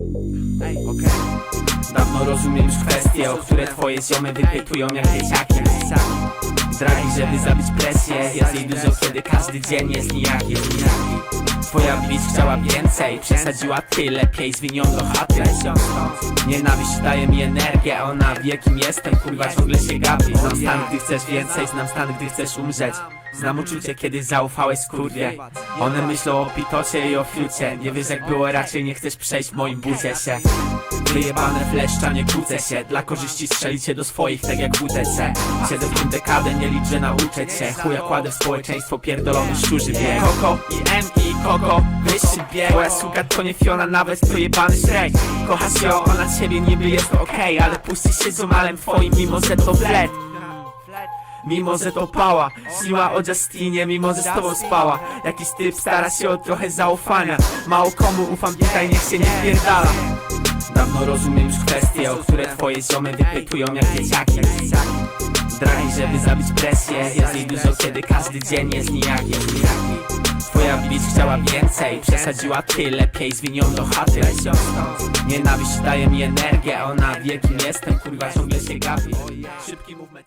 Ej, okej. Dawno rozumiem już kwestie, o które twoje ziomy wypytują jak dzieciaki Dragi, żeby zabić presję Jest jej dużo, kiedy każdy dzień jest nijaki Twoja bitch chciała więcej Przesadziła ty, lepiej zwinią do chaty. Nienawiść daje mi energię Ona wie kim jestem, kurwa ciągle się gapi. Znam stan, gdy chcesz więcej Znam stan, gdy chcesz umrzeć Znam uczucie, kiedy zaufałeś skurwie. One myślą o pitocie i o fiucie. Nie wiesz jak było, raczej nie chcesz przejść w moim bucie się. Wyjebane fleszcza, nie kłócę się. Dla korzyści strzelicie do swoich, tak jak WTC Siedzę w tym dekadę, nie liczę nauczę cię. Chuja kładę w społeczeństwo, pierdolony szczurzy wie. Koko i M i Koko, wyższy bieg Moja suka to nie Fiona, nawet to jebany Shrek. Kochasz ją, ona ciebie niby jest okej Ale puścisz się z umalem twoim, mimo że to flet Mimo, że to pała Śniła o Justinie, mimo, że z tobą spała. Jakiś typ stara się o trochę zaufania. Mało komu ufam tutaj, niech się nie wpierdala. Dawno rozumiem już kwestie, o które twoje ziomy wypytują jak dzieciaki. Dragi, żeby zabić presję Jest jej dużo, kiedy każdy dzień jest nijaki. Twoja bitch chciała więcej Przesadziła ty, lepiej zwinią do chaty. Nienawiść daje mi energię Ona wie kim jestem, kurwa ciągle się gapi. Szybki movement